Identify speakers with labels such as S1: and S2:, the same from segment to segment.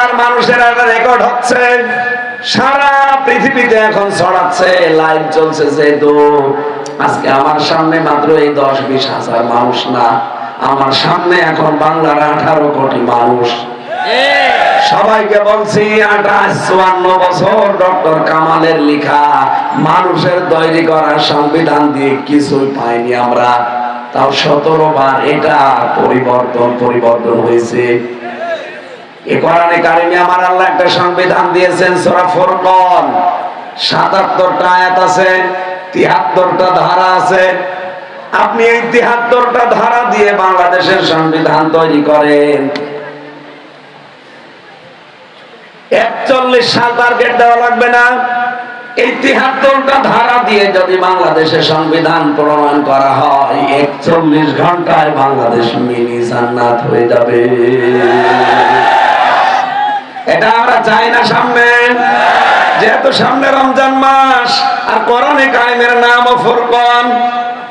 S1: বাংলার মানুষের একটা রেকর্ড হচ্ছে। সারা পৃথিবীতে এখন ছড়াচ্ছে লাইভ চলছে যেহেতু। আজকে আমার সামনে মাত্র এই দশ বিশ হাজার মানুষ না, আমার সামনে এখন বাংলার আঠারো কোটি মানুষ। সবাইকে বলছি বছর ডক্টর কামালের লেখা, মানুষের তৈরি করা সংবিধান দিয়ে কিছুই পাইনি আমরা। তাও সতেরো বার এটা পরিবর্তন পরিবর্তন হয়েছে। এ কোরআনে কারিমে আমার আল্লাহ একটা সংবিধান দিয়েছেন, সূরা ফুরকান। 77টা আয়াত আছে 73টা ধারা আছে। আপনি এই 73টা ধারা দিয়ে বাংলাদেশের সংবিধান তৈরি করেন। একচল্লিশ সাল টার্গেট দেওয়া লাগবে না। এই ধারা দিয়ে যদি বাংলাদেশের সংবিধান প্রণয়ন করা হয়, একচল্লিশ ঘন্টায় বাংলাদেশ মিনি জান্নাত হয়ে যাবে। এটা আমরা চাই না সামনে। যেহেতু সামনে রমজান মাস, আর কোরআনে কায়েমের নাম ফুরকান।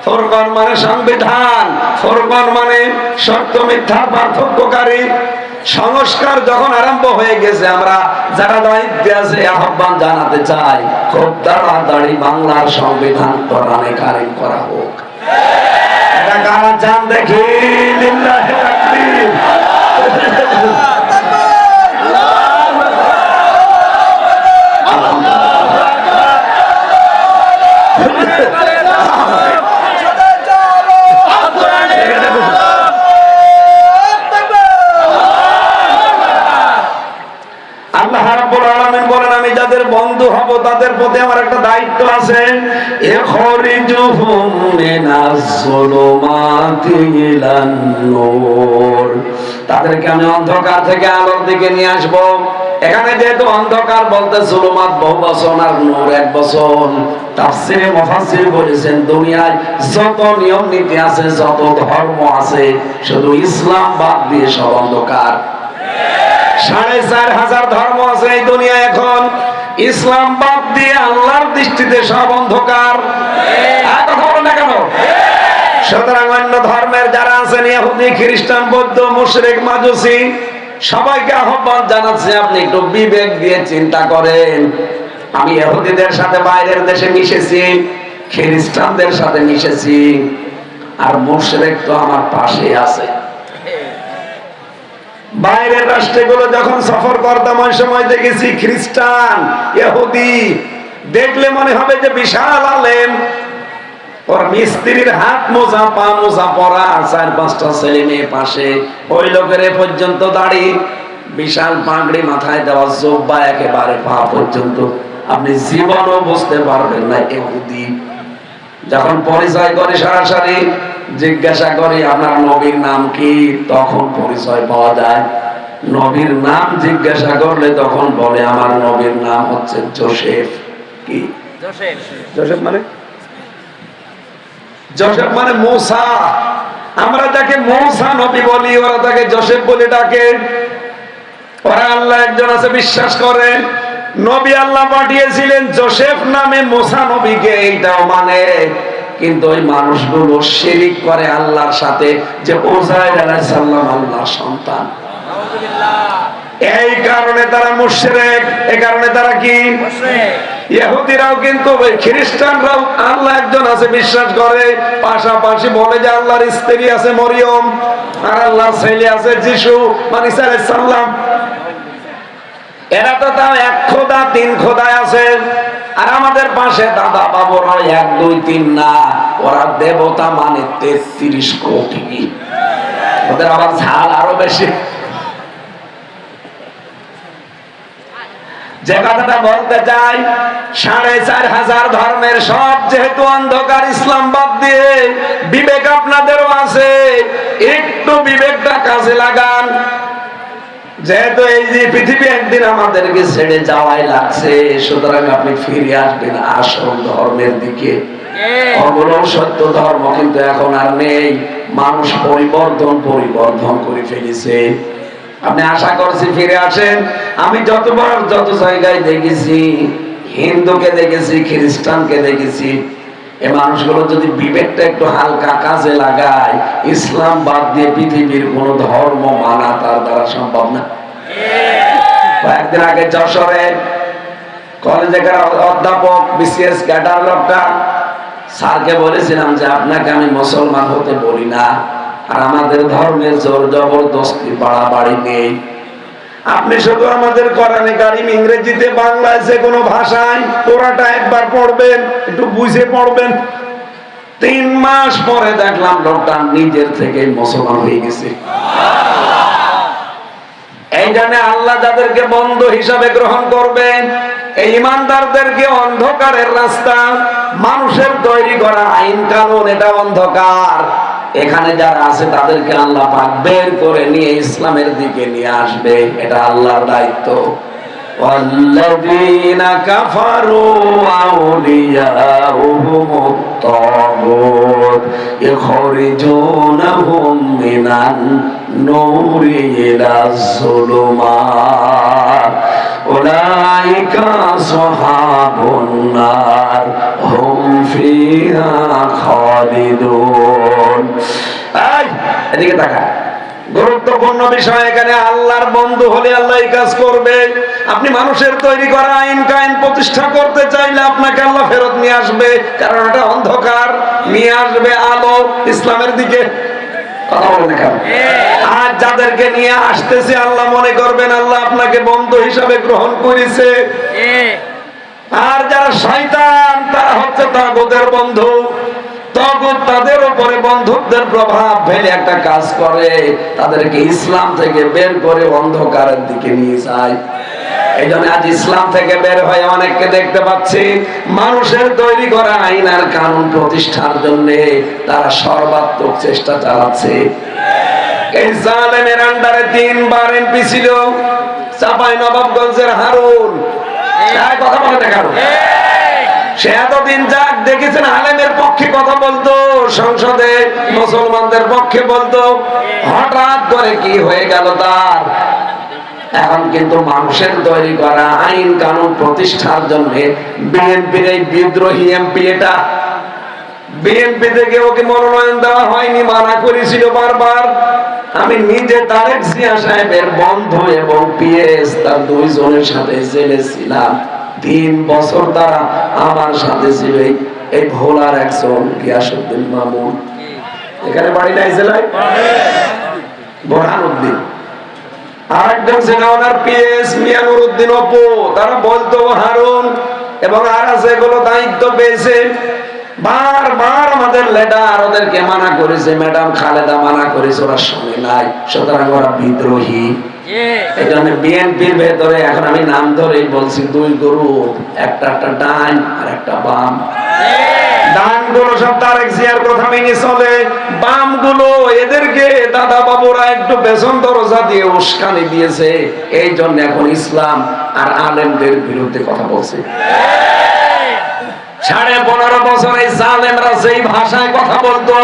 S1: ফুরকান মানে সংবিধান, ফুরকান মানে সত্য মিথ্যা, পার্থক্যকারী। সংস্কার যখন আরম্ভ হয়ে গেছে, আমরা যারা দায়িত্বে আছে আহ্বান জানাতে চাই, খুব তাড়াতাড়ি বাংলার সংবিধান কোরআনে কারিম করা হোক। কারা চান দেখি? লিল্লাহি Yeah. বন্ধু হব, তাদের প্রতি আমার একটা দায়িত্ব আছে। তাদেরকে আমি অন্ধকার থেকে আলোর দিকে নিয়ে আসব। এখানে যেহেতু অন্ধকার বলতে জুলুমাত বহু বছর আর নূর এক বছর। বলেছেন, দুনিয়ায় যত নিয়ম নীতি আছে, যত ধর্ম আছে, শুধু ইসলাম বাদ দিয়ে সব অন্ধকার। সাড়ে চার হাজার ধর্ম আছে এই দুনিয়া এখন। ইসলাম বাদ দিয়ে আল্লাহর দৃষ্টিতে সব অন্ধকার। আর কথা বলো না কেন? সুতরাং অন্য ধর্মের যারা আছেন ইহুদি খ্রিস্টান বৌদ্ধ মুশরিক মাজুসি সবাইকে আহ্বান জানাচ্ছি আপনি একটু বিবেক দিয়ে চিন্তা করেন। আমি ইহুদিদের সাথে বাইরের দেশে মিশেছি খ্রিস্টানদের সাথে মিশেছি আর মুশরিক তো আমার পাশে আছে। বাইরের রাষ্ট্রগুলো যখন সফর করতাম ওই সময় দেখেছি খ্রিস্টান, ইহুদি, দেখলে মনে হবে যে বিশাল আলেম। ওর মিস্ত্রির হাত মোজা, পা মোজা পরা, চার, পাঁচটা ছেলে মেয়ে পাশে। ওই লোকের পর্যন্ত দাড়ি। বিশাল পাগড়ি মাথায় দেওয়া জোব্বা একেবারে পা পর্যন্ত। আপনি জীবনও বুঝতে পারবেন না এহুদি যখন পরিচয় করে সরাসরি জিজ্ঞাসা করি আপনার নবীর নাম কি? তখন পরিচয় পাওয়া যায়। নবীর নাম জিজ্ঞাসা করলে তখন বলে আমার নবীর নাম হচ্ছে জোসেফ। কি? জোসেফ। মানে? জোসেফ মানে মৌসা। আমরা যাকে মৌসা নবী বলি ওরা তাকে জোসেফ বলে ডাকে। ওরা আল্লাহ একজন আছে বিশ্বাস করে। নবী আল্লাহ পাঠিয়েছিলেন জোসেফ নামে মোসা নবীকে এইটাও মানে। কিন্তু ওই মানুষগুলো শিরিক করে আল্লাহর সাথে যে ওজাইর আলাইহিস সালাম আল্লাহর সন্তান। এই কারণে তারা মুশরিক এই কারণে তারা কি? ইহুদিরাও কিন্তু ওই খ্রিস্টানরাও আল্লাহ একজন আছে বিশ্বাস করে পাশাপাশি বলে যে আল্লাহর স্ত্রী আছে মরিয়ম আর আল্লাহর ছেলে আছে যিশু মানে ঈসা এরা তো তাও এক খোদা তিন খোদায় আছে। আর আমাদের পাশে দাদা বাবুরা এক, দুই, তিন, না। ওরা দেবতা মানে তেত্রিশ কোটি। ওদের আবার ঝাল আরও বেশি। যে কথাটা বলতে চাই, সাড়ে চার হাজার ধর্মের সব যেহেতু অন্ধকার, ইসলাম বাদ দিয়ে বিবেক আপনাদেরও আছে। একটু বিবেকটা কাজে লাগান। যেহেতু এই যে পৃথিবী একদিন আমাদেরকে ছেড়ে যাওয়াই লাগছে, সুতরাং আপনি ফিরে আসবেন আসল ধর্মের দিকে। সত্য ধর্ম কিন্তু এখন আর নেই। মানুষ পরিবর্তন পরিবর্তন করে ফেলেছে। আপনি আশা করছি ফিরে আসেন। আমি যতবার যত জায়গায় দেখেছি, হিন্দুকে দেখেছি, খ্রিস্টানকে দেখেছি এ মানুষগুলো যদি বিবেকটা একটু হালকা কাজে লাগায়, ইসলাম বাদ দিয়ে পৃথিবীর কোন ধর্ম মানা তার দ্বারা সম্ভব না। কয়েকদিন আগে যশোরে কলেজে অধ্যাপক, বিসিএস ক্যাডার লোকটা। স্যারকে বলেছিলাম যে, আপনাকে আমি মুসলমান হতে বলি না। আর আমাদের ধর্মের জোর জবরদস্তি বাড়াবাড়ি নেই। আপনি শুধু আমাদের কোরআনে কারিম ইংরেজিতে বাংলায় যে কোনো ভাষায় পুরাটা একবার পড়বেন, একটু বুঝে পড়বেন। তিন মাস পরে দেখলাম লোকটা নিজের থেকে মুসলমান হয়ে গেছে। এই জন্য আল্লাহ যাদেরকে বন্ধু হিসাবে গ্রহণ করবেন, এই ইমানদারদেরকে অন্ধকারের রাস্তা, মানুষের তৈরি করা আইন কানুন, এটা অন্ধকার। এখানে যারা আছে তাদেরকে আল্লাহ পাক বের করে নিয়ে ইসলামের দিকে নিয়ে আসবে এটা আল্লাহর দায়িত্ব والذين كفروا أولياؤهم الطاغوت يخرجونهم من النور إلى الظلمات أولئك أصحاب النار هم فيها خالدون এই এদিকে তাকা গুরুত্বপূর্ণ বিষয় এখানে আল্লাহর বন্ধু হলে আল্লাহ এই কাজ করবে আপনি মানুষের তৈরি করা আইন কাইন প্রতিষ্ঠা করতে চাইলে আপনাকে আল্লাহ ফেরত নিয়ে আসবে কারণ এটা অন্ধকার নিয়ে আসবে আলো ইসলামের দিকে কথা আর যাদেরকে নিয়ে আসতেছে আল্লাহ মনে করবেন আল্লাহ আপনাকে বন্ধু হিসাবে গ্রহণ করেছে। আর যারা শয়তান তারা হচ্ছে তাগুদের বন্ধু। তখন তাদের উপরে বন্ধুত্বের প্রভাব ফেলে একটা কাজ করে তাদেরকে ইসলাম থেকে বের করে অন্ধকারের দিকে নিয়ে যায়। এই জন্য আজ ইসলাম থেকে বের হয়ে অনেককে দেখতে পাচ্ছি মানুষের তৈরি করা আইন আর কানুন প্রতিষ্ঠার জন্য তারা সর্বাত্মক চেষ্টা চালাচ্ছে। এই জালেমের আন্ডারে তিনবার এমপি ছিল চাপাই নবাবগঞ্জের হারুন কথা বলে দেখানো সে এতদিন যাক দেখেছেন আলেমের পক্ষে কথা বলতো, সংসদে মুসলমানদের পক্ষে বলতো, হঠাৎ করে কি হয়ে গেল তার? এখন কিন্তু মানুষের তৈরি করা আইন কানুন প্রতিষ্ঠার জন্য বিএনপির এই বিদ্রোহী এমপি এটা। বিএনপি থেকে ওকে মনোনয়ন দেওয়া হয়নি, মানা করেছিল বারবার। আমি নিজে তারেক জিয়া সাহেবের বন্ধু এবং পিএস তার দুইজনের সাথে জেলে ছিলাম তিন বছর তারা আমার সাথে ছিল। এই- ভোলার একজন গিয়াসুদ্দিন মামুন। এখানে বাড়ি নাই জেলায় আরেকজন ছিল এবং আর দায়িত্ব পেয়েছে আমাদের করেছে, ম্যাডাম খালেদা মানা করেছে, ওরা নাই। বিদ্রোহী। এই জন্য এখন উস্কানি দিয়েছে। এই জন্য এখন ইসলাম আর আলেমদের বিরুদ্ধে কথা বলছে। সাড়ে পনেরো বছর এই জালেমরা ভাষায় কথা বলতো,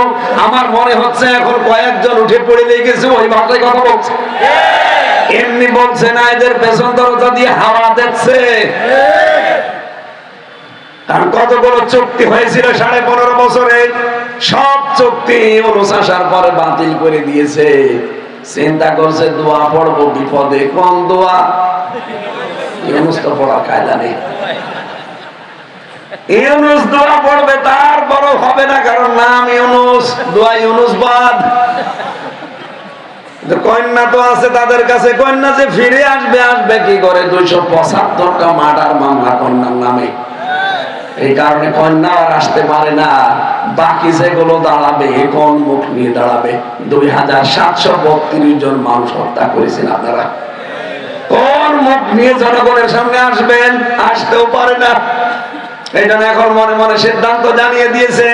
S1: আমার মনে হচ্ছে এখন কয়েকজন উঠে পড়ে লেগেছে, ওই ভাষায় কথা বলছে। এমনি বলছে না, এদের পেছন দরজা দিয়ে হাওয়া দেখছে কারণ কতগুলো চুক্তি হয়েছিল সাড়ে পনেরো বছরে? সব চুক্তি অনুষ আসার পরে বাতিল করে দিয়েছে। চিন্তা করছে, দোয়া পড়ব বিপদে। কোন দোয়া? পড়া কায়দা নেই। ইউনুস দোয়া পড়বে, তার বড় হবে না, কারণ নাম ইউনুস, দোয়া ইউনুস বাদ। কন্যা তো আছে তাদের কাছে, কন্যা যে ফিরে আসবে আসবে কি করে? দুইশো পঁচাত্তরটা মার্ডার মামলা কন্যার নামে। এই কারণে কন্যা আর আসতে পারে না। বাকি যেগুলো দাঁড়াবে কোন মুখ নিয়ে দাঁড়াবে? দুই হাজার সাতশো বত্রিশ জন মানুষ হত্যা করেছেন আপনারা। কোন মুখ নিয়ে জনগণের সামনে আসবেন? আসতেও পারে না। এই জন্য এখন মনে মনে সিদ্ধান্ত জানিয়ে দিয়েছে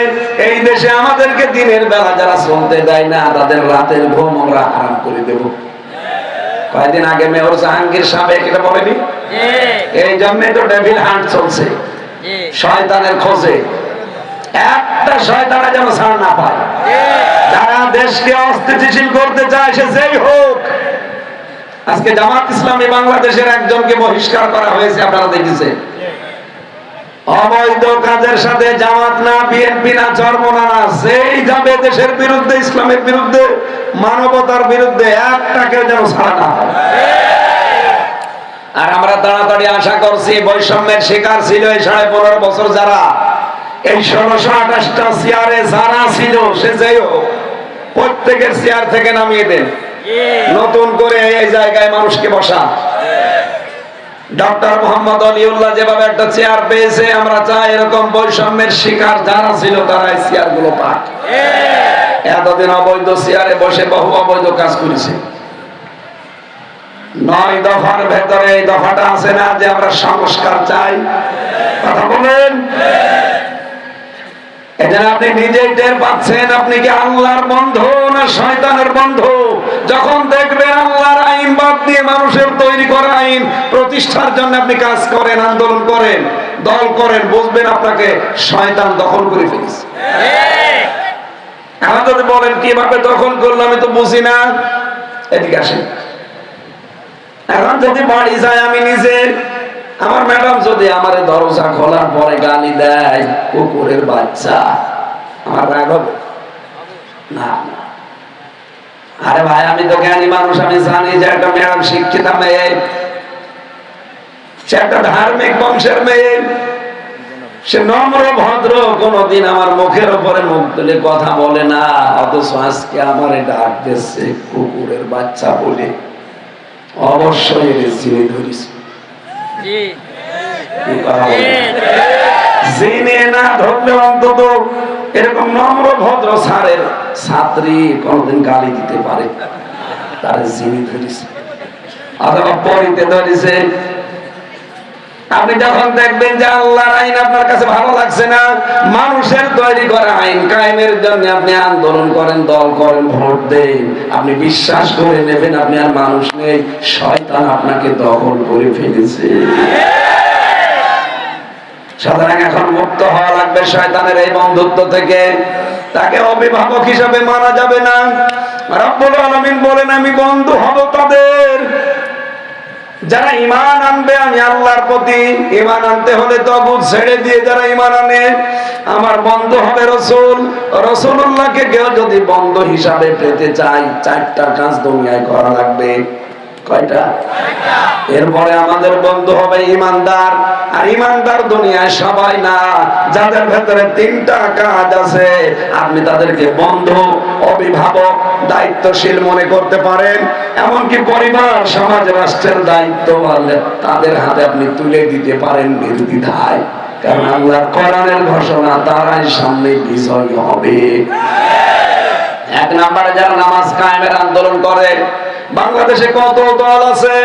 S1: এই দেশে আমাদেরকে দিনের বেলা যারা চলতে দেয় না তাদের রাতের ঘুম আমরা হারাম করে দেব। কয়েকদিন আগে মেয়র জাহাঙ্গীর সাবেক এটা বলেনি? এই জন্য তো ডেভিল হান্ট চলছে। শয়তানের খোঁজে। একটা শয়তানা যেন ছাড় না পায়। যারা দেশকে অস্থিতিশীল করতে চায় সে যেই হোক। আজকে জামাত ইসলামী বাংলাদেশের একজনকে বহিষ্কার করা হয়েছে আপনারা দেখেছেন। অবৈধ কাজের সাথে জামাত না বিএনপি না চরমনা না যেই যাবে দেশের বিরুদ্ধে ইসলামের বিরুদ্ধে মানবতার বিরুদ্ধে একটাকে যেন ছাড়া না হয়। তাড়াতাড়ি আশা করছি বৈষম্যের শিকার ছিল এই সাড়ে পনেরো বছর যারা। এই ষোলোশো আঠাশটা চেয়ারে যারা ছিল সে যাই হোক প্রত্যেকের চেয়ার থেকে নামিয়ে দেন। নতুন করে এই জায়গায় মানুষকে বসা। ডক্টর মোহাম্মদ আলিউল্লাহ যেভাবে একটা চেয়ার পেয়েছে, আমরা চাই এরকম বৈষম্যের শিকার যারা ছিল তারা এই চেয়ারগুলো পাক। এতদিন অবৈধ চেয়ারে বসে বহু অবৈধ কাজ করেছে। নয় দফার ভেতরে এই দফাটা আছে না যে আমরা সংস্কার চাই? কথা বলেন। এটা আপনি নিজেই টের পাচ্ছেন, আপনি কি আল্লাহর বন্ধু না শয়তানের বন্ধু? যখন দেখবেন আল্লাহর আইন বাদ দিয়ে মানুষের করা আইন প্রতিষ্ঠার জন্য আপনি কাজ করেন, আন্দোলন করেন, দল করেন, বুঝবেন আপনাকে শয়তান দখল করে ফেলেছে। যদি বলেন, কীভাবে দখল করল আমি তো বুঝি না। এদিকে আসেন। এখন যদি বাড়ি আমি নিজে, আমার ম্যাডাম যদি আমার দরজা খোলার পরে গালি দেয়, কুকুরের বাচ্চা, আমার রাগ হবে? না। আরে ভাই, আমি তো জ্ঞানী মানুষ, আমি জানি যে একটা ম্যাডাম শিক্ষিত মেয়ে সে একটা ধার্মিক বংশের মেয়ে। সে নম্র ভদ্র কোনদিন আমার মুখের উপরে মুখ তুলে কথা বলে না। অথচ আজকে আমার ডাক দিচ্ছে কুকুরের বাচ্চা বলে। অবশ্যই এর চিনি ধরিস
S2: জি।
S1: কি কথা বলে? জেনে না ধরলে অন্তত এরকম নম্র ভদ্র স্যারের ছাত্রী কোনদিন গালি দিতে পারে। তার জিনি ধরিছে। অথবা পরিতে ধরিছে। আপনি যখন দেখবেন যে আল্লাহর আইন আপনার কাছে ভালো লাগছে না, মানুষের তৈরি করা আইন কায়েমের জন্য আপনি আন্দোলন করেন, দল করেন, ভোট দেন। আপনি বিশ্বাস করে নেবেন, আপনি আর মানুষ নেই। শয়তান আপনাকে দখল করে ফেলেছে। সুতরাং এখন মুক্ত হওয়া লাগবে শয়তানের এই বন্ধুত্ব থেকে। তাকে অভিভাবক হিসাবে মানা যাবে না। রব্বুল আলামিন বলেন, আমি বন্ধু হব তাদের। যারা ইমান আনবে, আমি আল্লাহর প্রতি ইমান আনতে হলে তবু ছেড়ে দিয়ে যারা ইমান আনে, আমার বন্ধ হবে রসুল। রসুল্লাহকে কেউ যদি বন্ধ হিসাবে পেতে চাই চারটা কাজ দুনিয়ায় করা লাগবে। এরপরে আমাদের বন্ধু হবে ইমানদার, আর ইমানদার দুনিয়ায় সবাই না, যাদের ভেতরে তিনটা কাজ আছে, আপনি তাদেরকে বন্ধু, অভিভাবক, দায়িত্বশীল মনে করতে পারেন, এমনকি পরিবার, সমাজ, রাষ্ট্রের দায়িত্ব বললে তাদের হাতে আপনি তুলে দিতে পারেন নির্দ্বিধায়। কারণ আল্লাহর কোরআনের ঘোষণা তারাই সামনে বিজয় হবে। এক নম্বরে যারা নামাজ কায়েমের আন্দোলন করে, বাংলাদেশে কত দল আছে?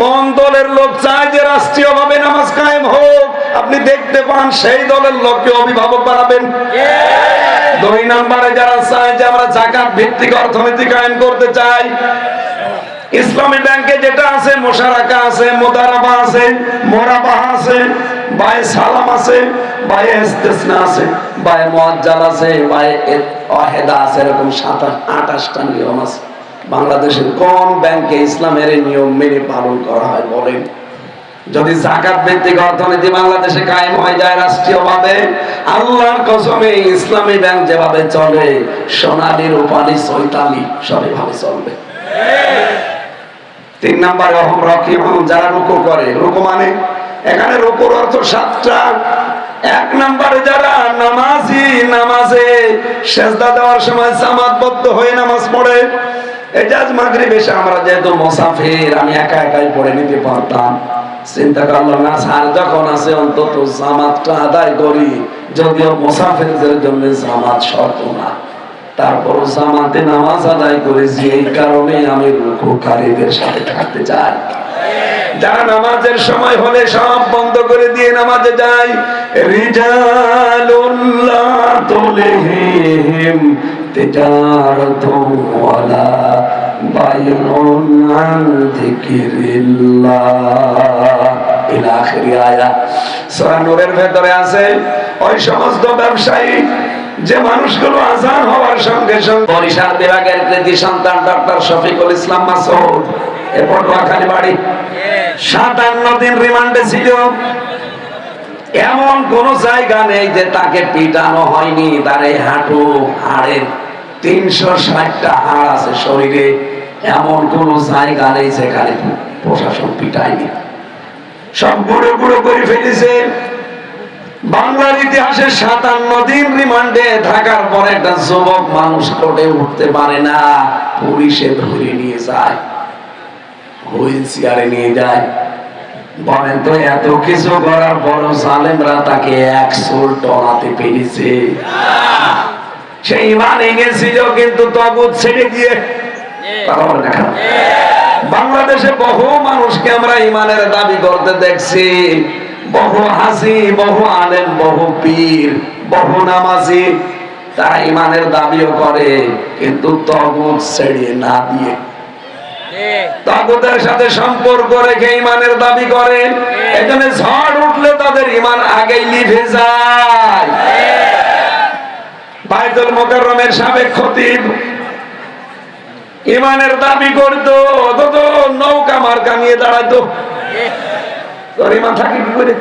S1: কোন দলের লোক চায় যে রাষ্ট্রীয় ভাবে নামাজ কায়েম হোক? আপনি দেখতে পান সেই দলের লোককে অভিভাবক বানাবেন। দুই নাম্বারে যারা চায় যে আমরা জাকাত ভিত্তিক অর্থনীতি কায়েম করতে চাই, ইসলামী ব্যাংকে যেটা আছে, মোশারাকা আছে, মোদারাবা আছে, মোরাবাহ আছে, বায়ে সালাম আছে, বায়ে ইস্তেসনা আছে। বায়ে মুআজ্জাল আছে বায়ে ওয়াহেদা আছে, এরকম সাতাশ, আঠাশটা নিয়ম আছে। বাংলাদেশের কোন ব্যাংকে ইসলামের নিয়ম মেনে পালন করা হয় বলেন। যদি জাকাত ভিত্তিক অর্থনীতি বাংলাদেশে কায়েম হয়ে যায় রাষ্ট্রীয়ভাবে, আল্লাহর কসমে ইসলামী ব্যাংক যেভাবে চলে সোনালী রূপালী চৈতালি সবইভাবে চলবে। তিন নাম্বার অহম রকি যারা রুকু করে, রুকু মানে এখানে রুকুর অর্থ সাতটা এক নম্বরে যারা নামাজি, নামাজে সেজদা দেওয়ার সময় জামাতবদ্ধ হয়ে নামাজ পড়ে। এজাজ আমরা যেহেতু মোসাফির, আমি একা একাই পড়ে নিতে পারতাম। চিন্তা করলাম না যখন আছে অন্তত জামাতটা আদায় করি, যদিও মোসাফিরদের জন্য জামাত শর্ত না। তারপর জামাতে নামাজ আদায় করেছি, এই কারণে আমি রুকুকারীদের সাথে থাকতে চাই। যারা নামাজের সময় হলে সব বন্ধ করে দিয়ে নামাজে যায় ভেতরে আছে, ওই সমস্ত ব্যবসায়ী, যে মানুষগুলো আজান হওয়ার সঙ্গে সঙ্গে বরিশাল বিভাগের কৃতি সন্তান ডক্টর শফিকুল ইসলাম মাসুদ এরপর নোয়াখালী বাড়ি। সাতান্ন দিন রিমান্ডে ছিল। এমন কোন জায়গা নেই যে তাকে পিটানো হয়নি। তার এই হাঁটু, হাড়ের তিনশো ষাটটা হাড় আছে শরীরে। এমন কোন জায়গা নেই যেখানে প্রশাসন পিটায়নি। সব গুঁড়ো গুঁড়ো করে ফেলেছে। বাংলার ইতিহাসে সাতান্ন দিন রিমান্ডে থাকার পর একটা যুবক মানুষ কোর্টে উঠতে পারে না। পুলিশে ধরে নিয়ে যায়। নিয়ে যায়। বলেন তো, এত কিছু করার সালেমরা তাকে পেরেছে। সেই কিন্তু তবু ছেড়ে দিয়ে? বাংলাদেশে বহু মানুষকে আমরা ইমানের দাবি করতে দেখছি। বহু হাসি বহু আলেম, বহু পীর, বহু নামাজি, তারা ইমানের দাবিও করে, কিন্তু তগুত ছেড়ে না দিয়ে তাগুতের সাথে সম্পর্ক রেখে ইমানের দাবি করে এখানে ঝড় উঠলে তাদের ইমান আগেই লিভে যায়। বাইতুল মোকাররমের সাবেক খতিব ইমানের দাবি করতো অথচ নৌকা মার্কা নিয়ে দাঁড়াতো তোর ইমান থাকে কি করে?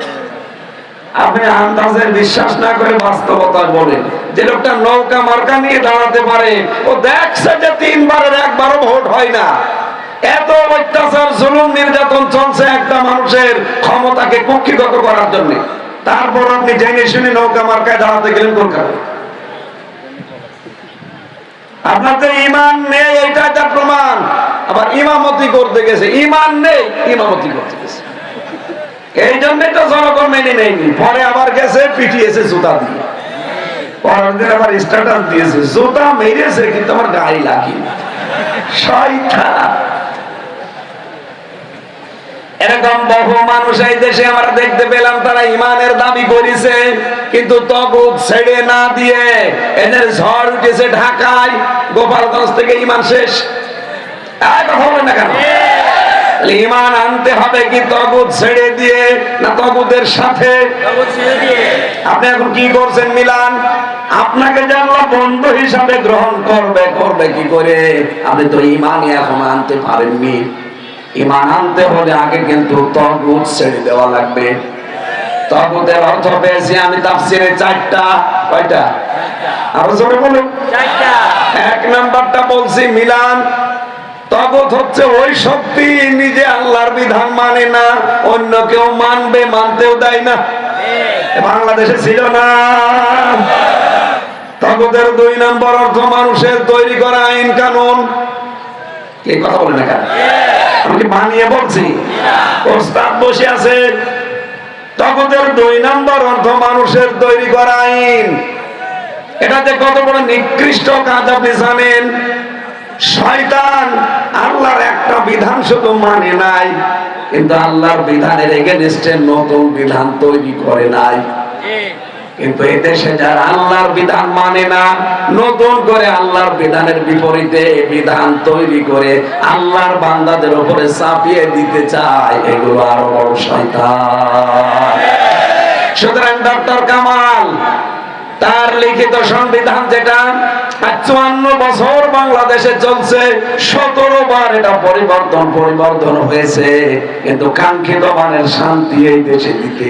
S1: আপনি আন্দাজের বিশ্বাস না করে বাস্তবতা বলেন। যে লোকটা নৌকা মার্কা নিয়ে দাঁড়াতে পারে ও দেখছে যে তিনবারের একবারও ভোট হয় না। এত অত্যাচার, জুলুম, নির্যাতন চলছে একটা মানুষের ক্ষমতাকে কুক্ষিগত করার জন্য। তারপর আপনি জেনে শুনে নৌকা মার্কায় দাঁড়াতে গেলেন কলকাতা আপনার তো ইমান নেই এটা একটা প্রমাণ। আবার ইমামতি করতে গেছে। ইমান নেই, ইমামতি করতে গেছে। এই তো জনগণ মেনে নেয়নি। পরে আবার গেছে, পিটিয়েছে জুতা দিয়ে। পরের দিন আবার স্ট্যাটাস দিয়েছে। জুতা মেরেছে, কিন্তু আমার গায়ে লাগেনি। শয়তান। এরকম বহু মানুষ এই দেশে আমরা দেখতে পেলাম তারা ইমানের দাবি করেছে কিন্তু তবুক ছেড়ে না দিয়ে এদের ঝড় উঠেছে ঢাকায়। গোপালগঞ্জ থেকে ইমান শেষ। কথা বলেন না কেন? ইমান আনতে হবে কি তগুত ছেড়ে দিয়ে না তগুতের সাথে? আপনি এখন কি করছেন মিলান? আপনাকে যে আল্লাহ বন্ধু হিসাবে গ্রহণ করবে করবে কি করে? আপনি তো ইমানই এখন আনতে পারেননি। ইমান আনতে হলে আগে কিন্তু তগুত ছেড়ে দেওয়া লাগবে। তগুতের অর্থ পেয়েছি আমি তাফসিরে চারটা। কয়টা? আরও জোরে বলুন। এক নাম্বারটা বলছি মিলান তগত হচ্ছে ওই শক্তি নিজে আল্লাহর বিধান মানে না অন্য কেউ মানবে মানতেও দেয় না। বাংলাদেশে ছিল না। তগতের দুই নম্বর অর্থ মানুষের তৈরি করা আইন কানুন। কে কথা বলে না কেন? আমি কি বানিয়ে বলছি। ওস্তাদ বসে আছে তগতের দুই নম্বর অর্থ মানুষের তৈরি করা আইন। এটা যে কত বড় নিকৃষ্ট কাজ আপনি জানেন। শয়তান আল্লাহর একটা বিধান শুধু মানে নাই, কিন্তু আল্লাহর বিধানের এগেনস্টে নতুন বিধান তৈরি করে নাই। কিন্তু এই দেশে যারা আল্লাহর বিধান মানে না, নতুন করে আল্লাহর বিধানের বিপরীতে বিধান তৈরি করে আল্লাহর বান্দাদের উপরে চাপিয়ে দিতে চায়, এগুলো আরও বড় শয়তান। সুতরাং ডক্টর কামাল, তার লিখিত সংবিধান যেটা চুয়ান্ন বছর বাংলাদেশে চলছে, সতেরো বার এটা পরিবর্তন পরিবর্তন হয়েছে, কিন্তু কাঙ্ক্ষিত মানের শান্তি এই দেশে দিতে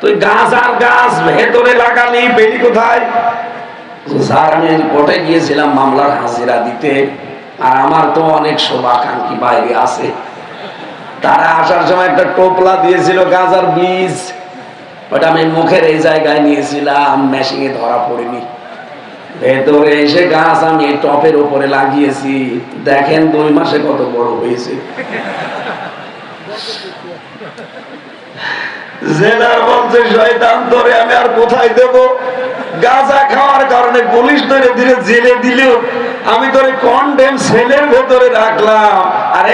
S1: তুই গাছ আর গাছ ভেতরে লাগালি, বেলি কোথায়? স্যার আমি কোর্টে গিয়েছিলাম মামলার হাজিরা দিতে, আর আমার তো অনেক শোভাকাঙ্ক্ষী বাইরে আছে। তারা আসার সময় একটা টোপলা দিয়েছিল গাঁজার বীজ। ওটা আমি মুখের এই জায়গায় নিয়েছিলাম, মেশিনে ধরা পড়েনি। ভেতরে এসে গাছ আমি টপের উপরে লাগিয়েছি। দেখেন দুই মাসে কত বড় হয়েছে। জেলার শয়তান ধরে আমি আর কোথায় দেব? গাঁজা খাওয়ার কারণে পুলিশ ধরে ধীরে জেলে দিলেও আমি তোরে কন্ডেম সেলের ভেতরে রাখলাম। আর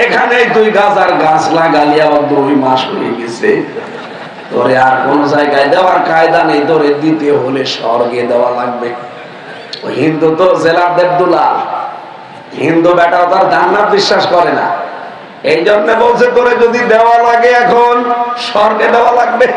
S1: তুই গাঁজার গাছ লাগালি, আবার দুই মাস হয়ে গেছে। তোরে আর কোন জায়গায় দেওয়ার কায়দা নেই। তোরে দিতে হলে স্বর্গে দেওয়া লাগবে। হিন্দু তো জেলার দেবদুলাল। হিন্দু বেটাও তার জান্নাত বিশ্বাস করে না। এই জন্য বলছে তোরে যদি দেওয়া লাগে এখন স্বর্গে দেওয়া লাগবে।